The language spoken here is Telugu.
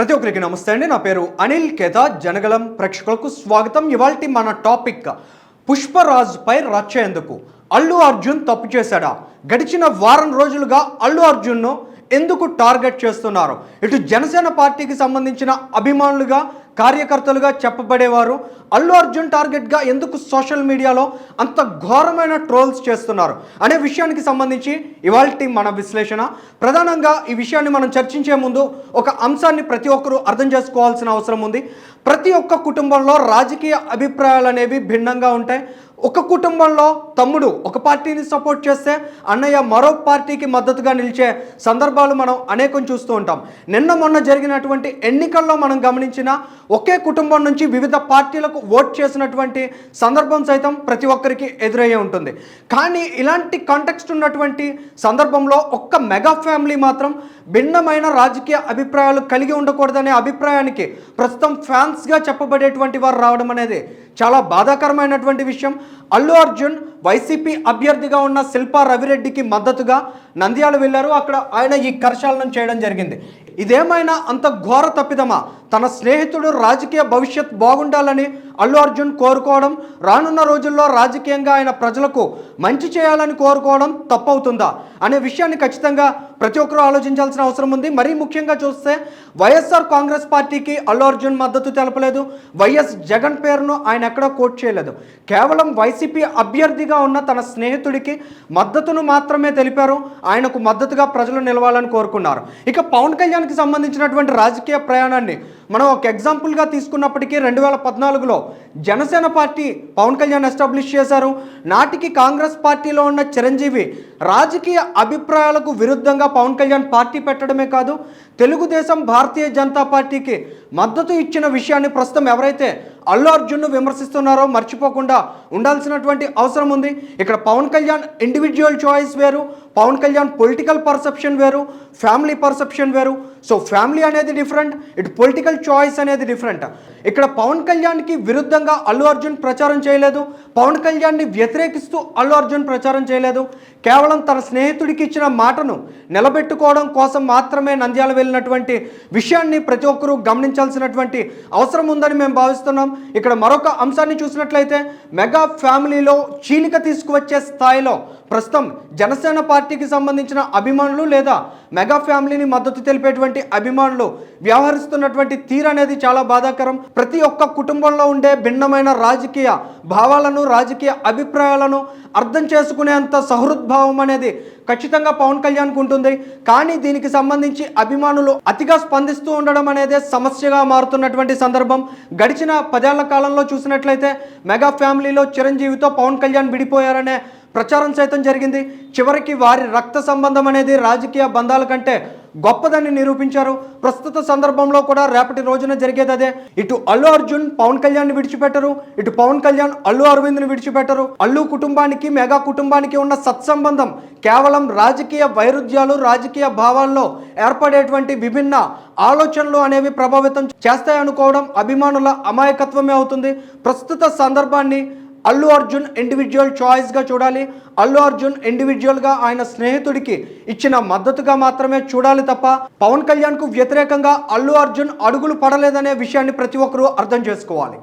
ప్రతి ఒక్కరికి నమస్తే అండి. నా పేరు అనిల్ కేదా జనగలం ప్రేక్షకులకు స్వాగతం. ఇవాళ మన టాపిక్ పుష్పరాజ్పై రచ్చ ఎందుకు? అల్లు అర్జున్ తప్పు చేశాడా? గడిచిన వారం రోజులుగా అల్లు అర్జున్ను ఎందుకు టార్గెట్ చేస్తున్నారు? ఇటు జనసేన పార్టీకి సంబంధించిన అభిమానులుగా కార్యకర్తలుగా చెప్పబడేవారు. అల్లు అర్జున్ టార్గెట్గా ఎందుకు సోషల్ మీడియాలో అంత ఘోరమైన ట్రోల్స్ చేస్తున్నారు అనే విషయానికి సంబంధించి ఇవాల్టి మన విశ్లేషణ. ప్రధానంగా ఈ విషయాన్ని మనం చర్చించే ముందు ఒక అంశాన్ని ప్రతి ఒక్కరూ అర్థం చేసుకోవాల్సిన అవసరం ఉంది. ప్రతి ఒక్క కుటుంబంలో రాజకీయ అభిప్రాయాలు అనేవి భిన్నంగా ఉంటాయి. ఒక కుటుంబంలో తమ్ముడు ఒక పార్టీని సపోర్ట్ చేస్తే అన్నయ్య మరో పార్టీకి మద్దతుగా నిలిచే సందర్భాలు మనం అనేకం చూస్తూ ఉంటాం. నిన్న మొన్న జరిగినటువంటి ఎన్నికల్లో మనం గమనించిన ఒకే కుటుంబం నుంచి వివిధ పార్టీలకు ఓట్ చేసినటువంటి సందర్భం సైతం ప్రతి ఒక్కరికి ఎదురయ్యే ఉంటుంది. కానీ ఇలాంటి కాంటెక్స్ట్ ఉన్నటువంటి సందర్భంలో ఒక్క మెగా ఫ్యామిలీ మాత్రం భిన్నమైన రాజకీయ అభిప్రాయాలు కలిగి ఉండకూడదనే అభిప్రాయానికి ప్రస్తుతం ఫ్యాన్స్గా చెప్పబడేటువంటి వారు రావడం అనేది చాలా బాధాకరమైనటువంటి విషయం. అల్లు అర్జున్ వైసీపీ అభ్యర్థిగా ఉన్న శిల్పా రవిరెడ్డికి మద్దతుగా నంద్యాల వెళ్ళారు. అక్కడ ఆయన ఈ కర్షాలను చేయడం జరిగింది. ఇదేమైనా అంత ఘోర తప్పిదమా? తన స్నేహితుడు రాజకీయ భవిష్యత్ బాగుండాలని అల్లు అర్జున్ కోరుకోవడం రానున్న రోజుల్లో రాజకీయంగా ఆయన ప్రజలకు మంచి చేయాలని కోరుకోవడం తప్పవుతుందా అనే విషయాన్ని ఖచ్చితంగా ప్రతి ఒక్కరూ ఆలోచించాల్సిన అవసరం ఉంది. మరీ ముఖ్యంగా చూస్తే వైఎస్ఆర్ కాంగ్రెస్ పార్టీకి అల్లు అర్జున్ మద్దతు తెలపలేదు. వైఎస్ జగన్ పేరును ఆయన ఎక్కడా కోట్ చేయలేదు. కేవలం వైసీపీ అభ్యర్థిగా ఉన్న తన స్నేహితుడికి మద్దతును మాత్రమే తెలిపారు. ఆయనకు మద్దతుగా ప్రజలు నిలవాలని కోరుకున్నారు. ఇక పవన్ కళ్యాణ్కి సంబంధించినటువంటి రాజకీయ ప్రయాణాన్ని మనం ఒక ఎగ్జాంపుల్గా తీసుకున్నప్పటికీ రెండు వేల పద్నాలుగులో జనసేన పార్టీ పవన్ కళ్యాణ్ ఎస్టాబ్లిష్ చేశారు. నాటికి కాంగ్రెస్ పార్టీలో ఉన్న చిరంజీవి రాజకీయ అభిప్రాయాలకు విరుద్ధంగా పవన్ కళ్యాణ్ పార్టీ పెట్టడమే కాదు తెలుగుదేశం భారతీయ జనతా పార్టీకి మద్దతు ఇచ్చిన విషయాన్ని ప్రస్తుతం ఎవరైతే అల్లు అర్జున్ను విమర్శిస్తున్నారో మర్చిపోకుండా ఉండాల్సినటువంటి అవసరం ఉంది. ఇక్కడ పవన్ కళ్యాణ్ ఇండివిజువల్ చాయిస్ వేరు పవన్ కళ్యాణ్ పొలిటికల్ పర్సెప్షన్ వేరు ఫ్యామిలీ పర్సెప్షన్ వేరు. సో ఫ్యామిలీ అనేది డిఫరెంట్ ఇటు పొలిటికల్ చాయిస్ అనేది డిఫరెంట్ ఇక్కడ పవన్ కళ్యాణ్కి విరుద్ధంగా అల్లు అర్జున్ ప్రచారం చేయలేదు. పవన్ కళ్యాణ్ని వ్యతిరేకిస్తూ అల్లు అర్జున్ ప్రచారం చేయలేదు. కేవలం తన స్నేహితుడికి ఇచ్చిన మాటను నిలబెట్టుకోవడం కోసం మాత్రమే నంద్యాల వెళ్ళినటువంటి విషయాన్ని ప్రతి ఒక్కరూ గమనించాల్సినటువంటి అవసరం ఉందని మేము భావిస్తున్నాం. ఇక్కడ మరొక అంశాన్ని చూసినట్లయితే మెగా ఫ్యామిలీలో చీలిక తీసుకువచ్చే స్థాయిలో ప్రస్తుతం జనసేన పార్టీకి సంబంధించిన అభిమానులు లేదా మెగా ఫ్యామిలీని మద్దతు తెలిపేటువంటి అభిమానులు వ్యవహరిస్తున్నటువంటి తీరు అనేది చాలా బాధాకరం. ప్రతి ఒక్క కుటుంబంలో ఉండే భిన్నమైన రాజకీయ భావాలను రాజకీయ అభిప్రాయాలను అర్థం చేసుకునేంత సహృద్భావం అనేది ఖచ్చితంగా పవన్ కళ్యాణ్కు ఉంటుంది. కానీ దీనికి సంబంధించి అభిమానులు అతిగా స్పందిస్తూ ఉండడం అనేది సమస్యగా మారుతున్నటువంటి సందర్భం. గడిచిన పదేళ్ళ కాలంలో చూసినట్లయితే మెగా ఫ్యామిలీలో చిరంజీవితో పవన్ కళ్యాణ్ విడిపోయారనే ప్రచారం సైతం జరిగింది. చివరికి వారి రక్త సంబంధం అనేది రాజకీయ బంధాల కంటే గొప్పదని నిరూపించారు. ప్రస్తుత సందర్భంలో కూడా రేపటి రోజున జరిగేది అదే. ఇటు అల్లు అర్జున్ పవన్ కళ్యాణ్ విడిచిపెట్టరు. ఇటు పవన్ కళ్యాణ్ అల్లు అరవింద్ని విడిచిపెట్టరు. అల్లు కుటుంబానికి మెగా కుటుంబానికి ఉన్న సత్సంబంధం కేవలం రాజకీయ వైరుధ్యాలు రాజకీయ భావాల్లో ఏర్పడేటువంటి విభిన్న ఆలోచనలు అనేవి ప్రభావితం చేస్తాయనుకోవడం అభిమానుల అమాయకత్వమే అవుతుంది. ప్రస్తుత సందర్భాన్ని అల్లు అర్జున్ ఇండివిజువల్ చాయిస్గా చూడాలి. అల్లు అర్జున్ ఇండివిజువల్గా ఆయన స్నేహితుడికి ఇచ్చిన మద్దతుగా మాత్రమే చూడాలి తప్ప పవన్ కళ్యాణ్కు వ్యతిరేకంగా అల్లు అర్జున్ అడుగులు పడలేదనే విషయాన్ని ప్రతి ఒక్కరూ అర్థం చేసుకోవాలి.